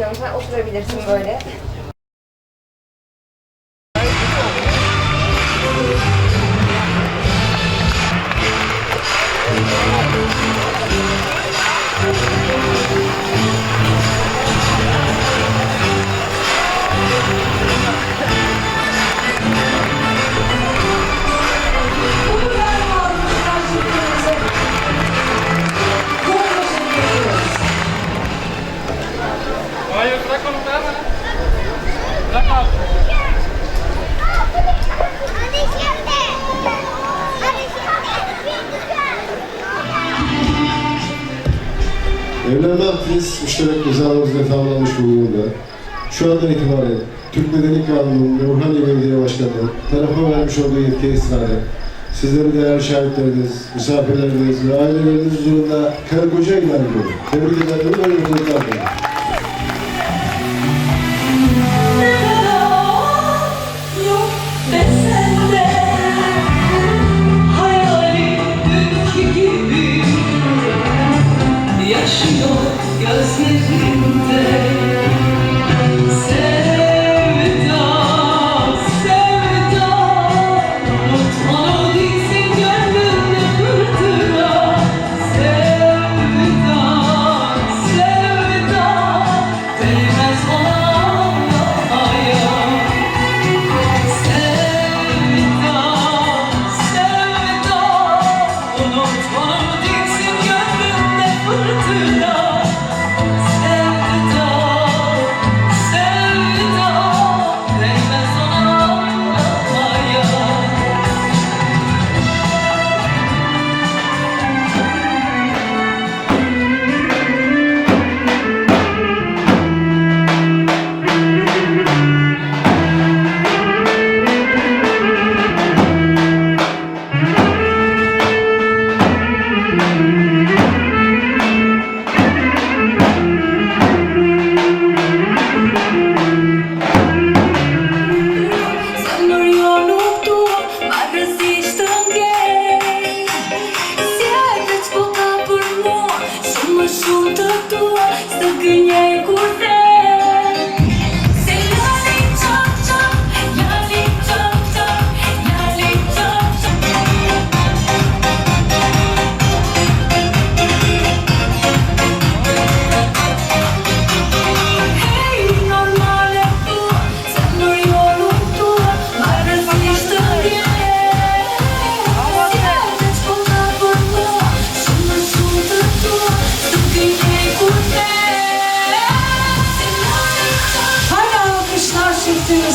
düşünüyorum. Sen oturabilirsin böyle. Evlerden biz müşterek cezamızda tamamlanmış bulunduğunda şu andan itibaren Türk Medeni Kanunu'nun ve Orhaniye Belediye Başkanı'nın tarafa vermiş olduğu yetkiye istinaden sizleri değerli şahitleriniz, misafirleriniz ve aileleriniz huzurunda karı koca ilan ediyorum. Tebrik ederim. Ve mutluluklar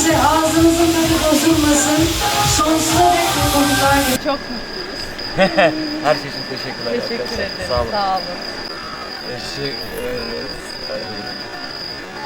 çiftimize ağzınızın tadı bozulmasın. Sonsuza dek mutluluklar Çok Her şey için teşekkürler teşekkür arkadaşlar. ederim. Sağ olun. Sağ olun. Teşekkür ederiz.